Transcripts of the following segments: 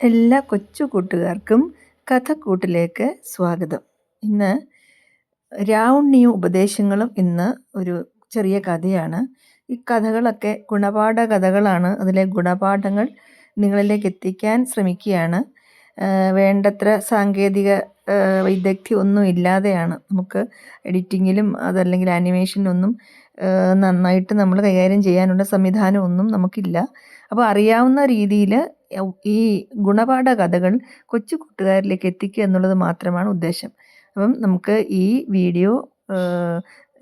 എല്ലാ കൊച്ചു കൂട്ടുകാർക്കും കഥക്കൂട്ടിലേക്ക് സ്വാഗതം. ഇന്ന് രാവുണ്ണിയും ഉപദേശങ്ങളും ഇന്ന് ഒരു ചെറിയ കഥയാണ്. ഈ കഥകളൊക്കെ ഗുണപാഠ കഥകളാണ്. അതിലെ ഗുണപാഠങ്ങൾ നിങ്ങളിലേക്ക് എത്തിക്കാൻ ശ്രമിക്കുകയാണ്. വേണ്ടത്ര സാങ്കേതിക വൈദഗ്ധ്യം ഒന്നും ഇല്ലാതെയാണ്. നമുക്ക് എഡിറ്റിങ്ങിലും അതല്ലെങ്കിൽ ആനിമേഷനിലൊന്നും നന്നായിട്ട് നമ്മൾ കൈകാര്യം ചെയ്യാനുള്ള സംവിധാനം ഒന്നും നമുക്കില്ല. അപ്പോൾ അറിയാവുന്ന രീതിയിൽ ഈ ഗുണപാഠ കഥകൾ കൊച്ചു കൂട്ടുകാരിലേക്ക് എത്തിക്കുക എന്നുള്ളത് മാത്രമാണ് ഉദ്ദേശം. അപ്പം നമുക്ക് ഈ വീഡിയോ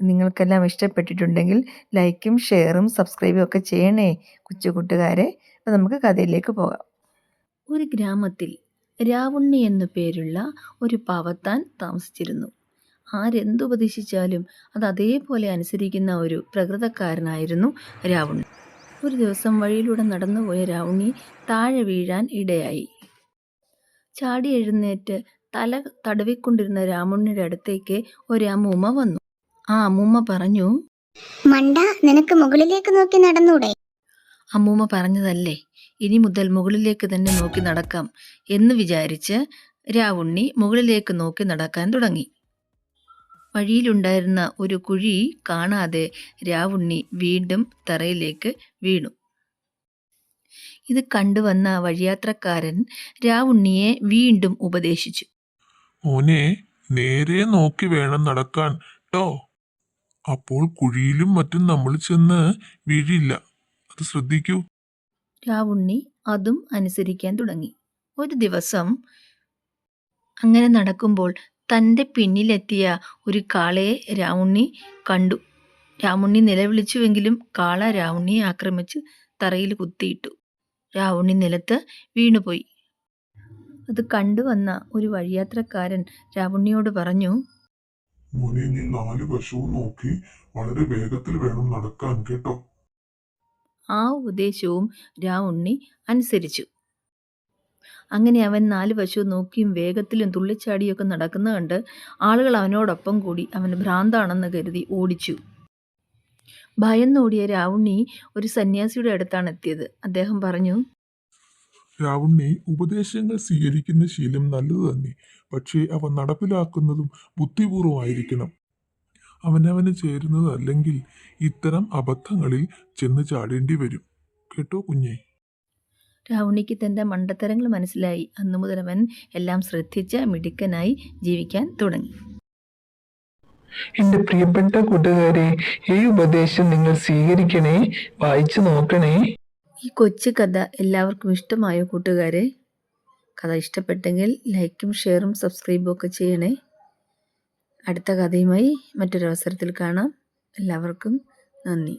നിങ്ങൾക്കെല്ലാം ഇഷ്ടപ്പെട്ടിട്ടുണ്ടെങ്കിൽ ലൈക്കും ഷെയറും സബ്സ്ക്രൈബും ഒക്കെ ചെയ്യണേ കൊച്ചു കൂട്ടുകാരെ. അപ്പം നമുക്ക് കഥയിലേക്ക് പോകാം. ഒരു ഗ്രാമത്തിൽ രാവുണ്ണി എന്നു പേരുള്ള ഒരു പാവത്താൻ താമസിച്ചിരുന്നു. ആരെന്തുപദേശിച്ചാലും അത് അതേപോലെ അനുസരിക്കുന്ന ഒരു പ്രകൃതക്കാരനായിരുന്നു രാവുണ്ണി. ഒരു ദിവസം വഴിയിലൂടെ നടന്നുപോയ രാവുണ്ണി താഴെ വീഴാൻ ഇടയായി. ചാടി എഴുന്നേറ്റ് തല തടവിക്കൊണ്ടിരുന്ന രാമുണ്ണിയുടെ അടുത്തേക്ക് ഒരു അമ്മൂമ്മ വന്നു. ആ അമ്മൂമ്മ പറഞ്ഞു മണ്ട നിനക്ക് മുകളിലേക്ക് നോക്കി നടന്നൂടെ? അമ്മൂമ്മ പറഞ്ഞതല്ലേ ഇനി മുതൽ മുകളിലേക്ക് തന്നെ നോക്കി നടക്കാം എന്ന് വിചാരിച്ച് രാവുണ്ണി മുകളിലേക്ക് നോക്കി നടക്കാൻ തുടങ്ങി. വഴിയിലുണ്ടായിരുന്ന ഒരു കുഴി കാണാതെ രാവുണ്ണി വീണ്ടും തറയിലേക്ക് വീണു. ഇത് കണ്ടുവന്ന വഴിയാത്രക്കാരൻ രാവുണ്ണിയെ വീണ്ടും ഉപദേശിച്ചു. മോനെ നേരെ നോക്കി വേണം നടക്കാൻ ട്ടോ. അപ്പോൾ കുഴിയിലും മറ്റും നമ്മൾ ചെന്ന് വീഴില്ല. അത് ശ്രദ്ധിക്കൂ. രാവുണ്ണി അതും അനുസരിക്കാൻ തുടങ്ങി. ഒരു ദിവസം അങ്ങനെ നടക്കുമ്പോൾ തന്റെ പിന്നിലെത്തിയ ഒരു കാളയെ രാവുണ്ണി കണ്ടു. രാവുണ്ണി നിലവിളിച്ചുവെങ്കിലും കാള രാവുണ്ണിയെ ആക്രമിച്ച് തറയിൽ കുത്തിയിട്ടു. രാവുണ്ണി നിലത്ത് വീണുപോയി. അത് കണ്ടുവന്ന ഒരു വഴിയാത്രക്കാരൻ രാവുണ്ണിയോട് പറഞ്ഞു മുനി നീ നാല് വശവും നോക്കി വളരെ വേഗത്തിൽ വേണം നടക്കാൻ കേട്ടോ? ആ ഉപദേശവും രാവുണ്ണി അനുസരിച്ചു. അങ്ങനെ അവൻ നാല് വശവും നോക്കിയും വേഗത്തിലും തുള്ളിച്ചാടിയൊക്കെ നടക്കുന്ന കണ്ട് ആളുകൾ അവനോടൊപ്പം കൂടി അവന് ഭ്രാന്താണെന്ന് കരുതി ഓടിച്ചു. ഭയന്നോടിയ രാവുണ്ണി ഒരു സന്യാസിയുടെ അടുത്താണ് എത്തിയത്. അദ്ദേഹം പറഞ്ഞു രാവുണ്ണി ഉപദേശങ്ങൾ സ്വീകരിക്കുന്ന ശീലം നല്ലത് തന്നെ പക്ഷേ അവ നടപ്പിലാക്കുന്നതും ബുദ്ധിപൂർവമായിരിക്കണം. അവനവന് ചേരുന്നത് അല്ലെങ്കിൽ ഇത്തരം അബദ്ധങ്ങളിൽ ചെന്ന് ചാടേണ്ടി വരും. കേട്ടോ കുഞ്ഞേ? രാവുണ്ണിക്ക് തന്റെ മണ്ടത്തരങ്ങൾ മനസ്സിലായി. അന്നു മുതൽ അവൻ എല്ലാം ശ്രദ്ധിച്ച് മിടുക്കനായി ജീവിക്കാൻ തുടങ്ങി. എന്റെ പ്രിയപ്പെട്ട കൂട്ടുകാരെ ഈ ഉപദേശം നിങ്ങൾ സ്വീകരിക്കണേ? വായിച്ചു നോക്കണേ? ഈ കൊച്ചു കഥ എല്ലാവർക്കും ഇഷ്ടമായ കൂട്ടുകാരെ? കഥ ഇഷ്ടപ്പെട്ടെങ്കിൽ ലൈക്കും ഷെയറും സബ്സ്ക്രൈബും ഒക്കെ ചെയ്യണേ. അടുത്ത കഥയുമായി മറ്റൊരവസരത്തിൽ കാണാം. എല്ലാവർക്കും നന്ദി.